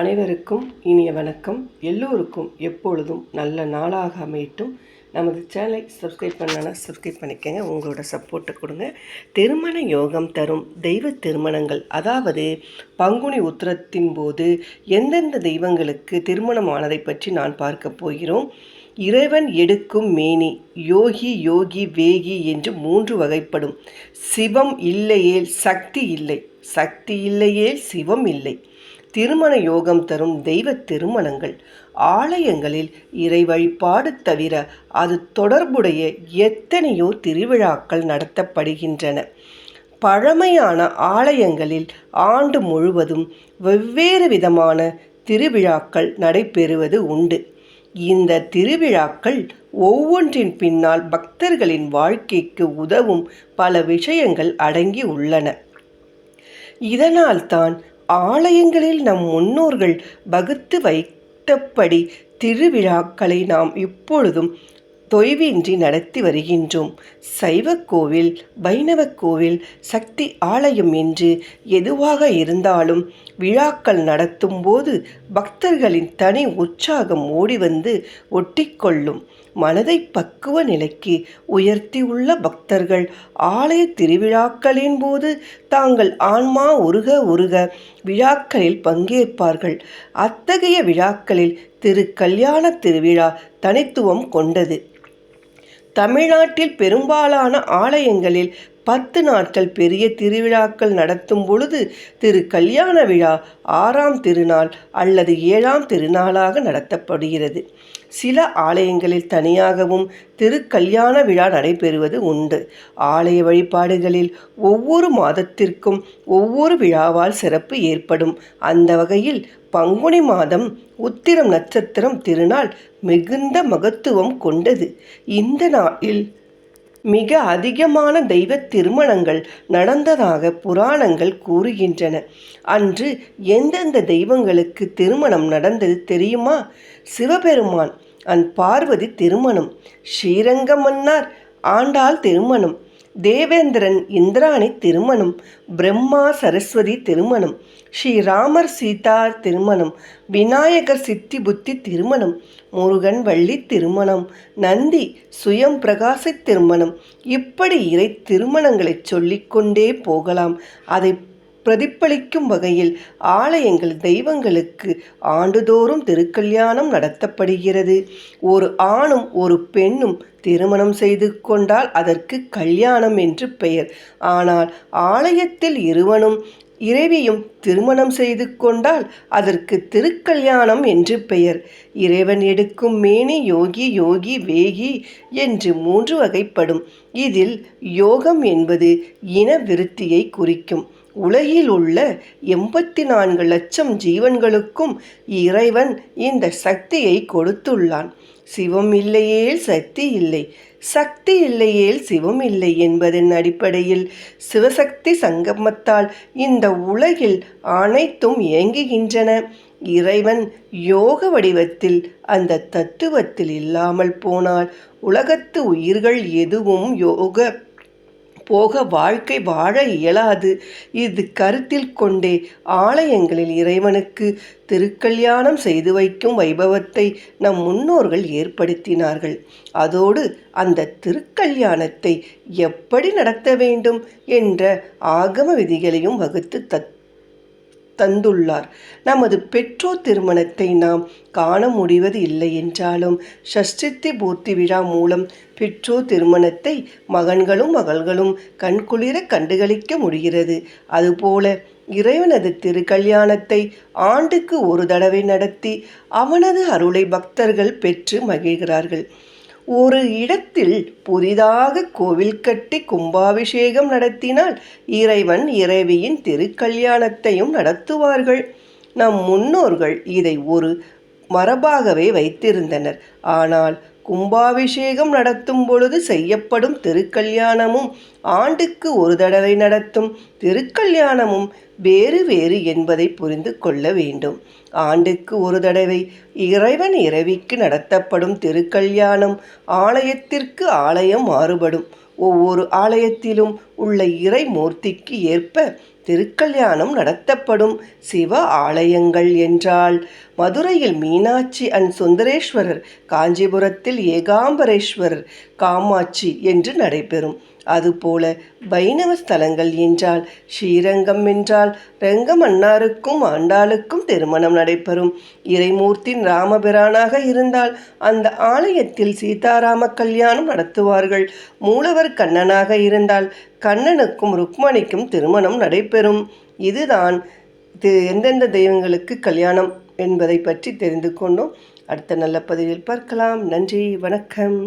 அனைவருக்கும் இனிய வணக்கம். எல்லோருக்கும் எப்பொழுதும் நல்ல நாளாக அமையட்டும். நமது சேனலை சப்ஸ்கிரைப் பண்ணனா சப்ஸ்கிரைப் பண்ணிக்கங்க. உங்களோட சப்போர்ட்டை கொடுங்க. திருமண யோகம் தரும் தெய்வ திருமணங்கள் அதாவது பங்குனி உத்திரத்தின் போது எந்தெந்த தெய்வங்களுக்கு திருமணமானதை பற்றி நான் பார்க்க போகிறோம். இறைவன் எடுக்கும் மேனி யோகி யோகி வேகி என்று மூன்று வகைப்படும். சிவம் இல்லையேல் சக்தி இல்லை. சக்தி இல்லையேல் சிவம் இல்லை. திருமண யோகம் தரும் தெய்வ திருமணங்கள் ஆலயங்களில் இறை வழிபாடு தவிர அது தொடர்புடைய எத்தனையோ திருவிழாக்கள் நடத்தப்படுகின்றன. பழமையான ஆலயங்களில் ஆண்டு முழுவதும் வெவ்வேறு விதமான திருவிழாக்கள் நடைபெறுவது உண்டு. இந்த திருவிழாக்கள் ஒவ்வொன்றின் பின்னால் பக்தர்களின் வாழ்க்கைக்கு உதவும் பல விஷயங்கள் அடங்கி உள்ளன. இதனால்தான் ஆலயங்களில் நம் முன்னோர்கள் வகுத்து வைத்தபடி திருவிழாக்களை நாம் இப்பொழுதும் தொய்வின்றி நடத்தி வருகின்றோம். சைவ கோவில் வைணவ கோவில் சக்தி ஆலயம் என்று எதுவாக இருந்தாலும் விழாக்கள் நடத்தும் போது பக்தர்களின் தனி உற்சாகம் ஓடி வந்து ஒட்டிக்கொள்ளும். மனதை பக்குவ நிலைக்கு உயர்த்தியுள்ள பக்தர்கள் ஆலய திருவிழாக்களின் போது தாங்கள் ஆன்மா உருக உருக விழாக்களில் பங்கேற்பார்கள். அத்தகைய விழாக்களில் திரு கல்யாண திருவிழா தனித்துவம் கொண்டது. தமிழ்நாட்டில் பெரும்பாலான ஆலயங்களில் பத்து நாட்கள் பெரிய திருவிழாக்கள் நடத்தும் பொழுது திரு கல்யாண விழா ஆறாம் திருநாள் அல்லது ஏழாம் திருநாளாக நடத்தப்படுகிறது. சில ஆலயங்களில் தனியாகவும் திருக்கல்யாண விழா நடைபெறுவது உண்டு. ஆலய வழிபாடுகளில் ஒவ்வொரு மாதத்திற்கும் ஒவ்வொரு விழாவால் சிறப்பு ஏற்படும். அந்த வகையில் பங்குனி மாதம் உத்திரம் நட்சத்திரம் திருநாள் மிகுந்த மகத்துவம் கொண்டது. இந்த நாளில் மிக அதிகமான தெய்வ திருமணங்கள் நடந்ததாக புராணங்கள் கூறுகின்றன. அன்று எந்தெந்த தெய்வங்களுக்கு திருமணம் நடந்தது தெரியுமா? சிவபெருமான் அன் பார்வதி திருமணம் ஸ்ரீரங்கமன்னார் ஆண்டாள் திருமணம் தேவேந்திரன் இந்திராணி திருமணம் பிரம்மா சரஸ்வதி திருமணம் ஸ்ரீராமர் சீதா திருமணம் விநாயகர் சித்தி புத்தி திருமணம் முருகன் வள்ளி திருமணம் நந்தி சுயம் பிரகாச திருமணம். இப்படி இறை திருமணங்களை சொல்லிக்கொண்டே போகலாம். அதை பிரதிபலிக்கும் வகையில் ஆலயங்கள் தெய்வங்களுக்கு ஆண்டுதோறும் திருக்கல்யாணம் நடத்தப்படுகிறது. ஒரு ஆணும் ஒரு பெண்ணும் திருமணம் செய்து கொண்டால் அதற்கு கல்யாணம் என்று பெயர். ஆனால் ஆலயத்தில் இருவனும் இறைவியும் திருமணம் செய்து கொண்டால் அதற்கு திருக்கல்யாணம் என்று பெயர். இறைவன் எடுக்கும் மேனி யோகி யோகி வேகி என்று மூன்று வகைப்படும். இதில் யோகம் என்பது இன விருத்தியை குறிக்கும். உலகில் உள்ள எண்பத்தி நான்கு லட்சம் ஜீவன்களுக்கும் இறைவன் இந்த சக்தியை கொடுத்துள்ளான். சிவம் இல்லையேல் சக்தி இல்லை. சக்தி இல்லையேல் சிவம் இல்லை என்பதன் அடிப்படையில் சிவசக்தி சங்கமத்தால் இந்த உலகில் அனைத்தும் இயங்குகின்றன. இறைவன் யோக வடிவத்தில் அந்த தத்துவத்தில் இல்லாமல் போனால் உலகத்து உயிர்கள் எதுவும் யோக போக வாழ்க்கை வாழ இயலாது. இது கருத்தில் கொண்டே ஆலயங்களில் இறைவனுக்கு திருக்கல்யாணம் செய்து வைக்கும் வைபவத்தை நம் முன்னோர்கள் ஏற்படுத்தினார்கள். அதோடு அந்த திருக்கல்யாணத்தை எப்படி நடத்த வேண்டும் என்ற ஆகம விதிகளையும் வகுத்து தத் தந்துள்ளார். நமது பெற்றோர் திருமணத்தை நாம் காண முடிவது இல்லை என்றாலும் ஷஷ்டித்தி பூர்த்தி விழா மூலம் பெற்றோர் திருமணத்தை மகன்களும் மகள்களும் கண்குளிர கண்டுகளிக்க முடிகிறது. அதுபோல இறைவனது திருக்கல்யாணத்தை ஆண்டுக்கு ஒரு தடவை நடத்தி அவனது அருளை பக்தர்கள் பெற்று மகிழ்கிறார்கள். ஒரு இடத்தில் புதிதாக கோவில் கட்டி கும்பாபிஷேகம் நடத்தினால் இறைவன் இறைவியின் திருக்கல்யாணத்தையும் நடத்துவார்கள். நம் முன்னோர்கள் இதை ஒரு மரபாகவே வைத்திருந்தனர். ஆனால் கும்பாபிஷேகம் நடத்தும் பொழுது செய்யப்படும் திருக்கல்யாணமும் ஆண்டுக்கு ஒரு தடவை நடத்தும் திருக்கல்யாணமும் வேறு வேறு என்பதை புரிந்து கொள்ள வேண்டும். ஆண்டுக்கு ஒரு தடவை இறைவன் இரவிக்கு நடத்தப்படும் திருக்கல்யாணம் ஆலயத்திற்கு ஆலயம் மாறுபடும். ஒவ்வொரு ஆலயத்திலும் உள்ள இறை மூர்த்திக்கு ஏற்ப திருக்கல்யாணம் நடத்தப்படும் சிவ ஆலயங்கள் என்றால் மதுரையில் மீனாட்சி அண்ட் சுந்தரேஸ்வரர் காஞ்சிபுரத்தில் ஏகாம்பரேஸ்வரர் காமாட்சி என்று நடைபெறும். அதுபோல வைணவ ஸ்தலங்கள் என்றால் ஸ்ரீரங்கம் என்றால் ரங்கமன்னாருக்கும் ஆண்டாளுக்கும் திருமணம் நடைபெறும். இறைமூர்த்தின் ராமபிரானாக இருந்தால் அந்த ஆலயத்தில் சீதாராம கல்யாணம் நடத்துவார்கள். மூலவர் கண்ணனாக இருந்தால் கண்ணனுக்கும் ருக்மணிக்கும் திருமணம் நடைபெறும். இதுதான் எந்தெந்த தெய்வங்களுக்கு கல்யாணம் என்பதை பற்றி தெரிந்து கொண்டோம். அடுத்த நல்ல பதிவில் பார்க்கலாம். நன்றி வணக்கம்.